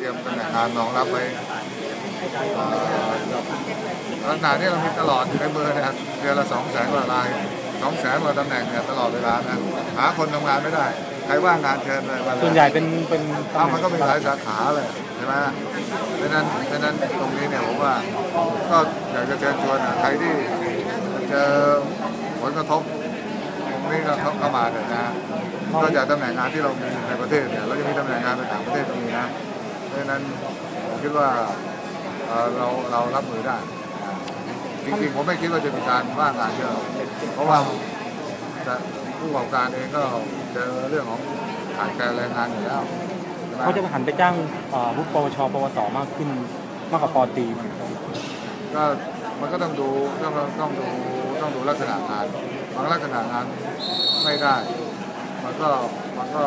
ตรียมตำแหน่งงานรองรับไว้เอ่อขณะนี้เรามีตลอดอยู่ในมือนะครับเดือนละสองแสนกว่ารายสองแสนกว่าตำแหน่งเนี่ยตลอดเวลานะหาคนทำงานไม่ได้ ใครว่างงานเชิญเลยมาเลยส่วนใหญ่เป็นเป็นเอามันก็มีหลายสาขาเลยใช่ไหมเพราะฉะนั้นเพราะฉะนั้นตรงนี้เนี่ยผมว่าก็อยากจะเชิญชวนอะใครที่เจอผลกระทบตรงนี้ก็เข้าเข้ามาเถอะนะนอกจากตำแหน่งงานที่เรามีในประเทศเนี่ยเราจะมีตำแหน่งงานในต่างประเทศก็มีนะเพราะฉะนั้นผมคิดว่าเอ่อเราเรารับมือได้นะจริงๆผมไม่คิดว่าจะมีการว่างงานเยอะหรอกเพราะว่าแต่ผู้ประกอบการเองก็เจอเรื่องของขาดแคลนแรงงานอยู่แล้วใช่ไหมเขาจะหันไปจ้างเอ่อพวกปวชปวสมากขึ้นมากกว่าปอตรีก็มันก็ต้องดูต้องต้องดูต้องดูลักษณะงานบางลักษณะงานไม่ได้ มันก็มันก็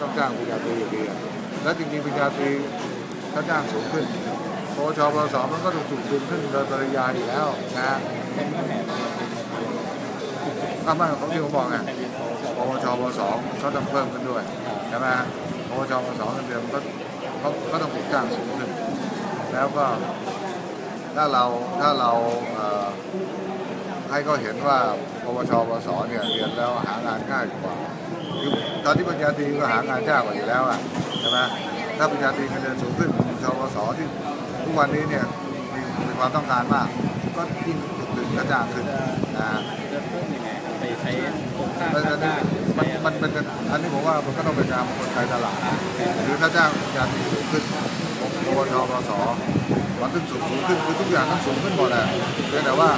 ต้องจ้างปริญญาตรีอยู่ดีอะแล้วจริงๆปริญญาตรี ถ้าจ้างสูงขึ้นปวชปวสมันก็ต้องถูกดึงขึ้นโดยปริยายอยู่แล้วนะถ้าไม่ของที่ผมบอกไงปวชปวสเขาต้องเพิ่มขึ้นด้วยใช่ไหมปวชปวสเงินเดือนมันก็เขาก็ต้องถูกจ้างสูงขึ้น แล้วก็ถ้าเราถ้าเราให้เขาเห็นว่าปวชปวสเนี่ยเรียนแล้วหางานง่ายกว่าตอนที่ปริญญาตรีก็หางานยากกว่าอยู่แล้วอะใช่ไหม ถ้าปริญญาตรีเงินเดือนสูงขึ้นปวชปวสที่ทุกวันนี้เนี่ยมีมีความต้องการมาก ก็ยิ่งดึงกระจ้างขึ้นนะจะเพิ่มยังไงไปใช้โครงสร้างเพราะฉะทางนั้นด้านมันมันเป็นอันนี้ผมว่ามันก็ต้องเป็นการกลไกตลาด หรือถ้าจ้างปริญญาตรีสูงขึ้นปวชปวสมันต้องสูงขึ้นคือทุกอย่างต้องสูงขึ้นหมดแหละเพียงแต่ว่า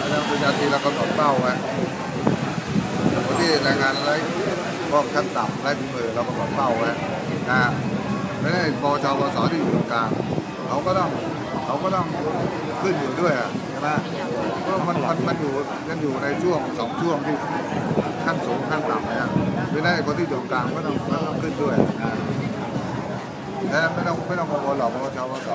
อาจารย์ปริญญาตรีเรากำหนดเป้าไว้คนที่แรงงานไร้พว ก็ขั้นต่ำไร้ฝีมือเรากำหนดเป้าไว้นะไม่ได้ปชปสที่อยู่ตรงกลางเขาก็ต้องเขาก็ต้องขึ้นอยู่ด้วยใช่ไหมเพราะมันมันมันอยู่มันอยู่ในช่วงสองช่วงที่ขั้นสูงขั้นต่ำเนี่ยไม่ได้คนที่อยู่ตรงกลางก็ต้องก็ต้องขึ้นด้วยนะไม่ต้องไม่ต้องกังวลหรอกเพระว่าชาวส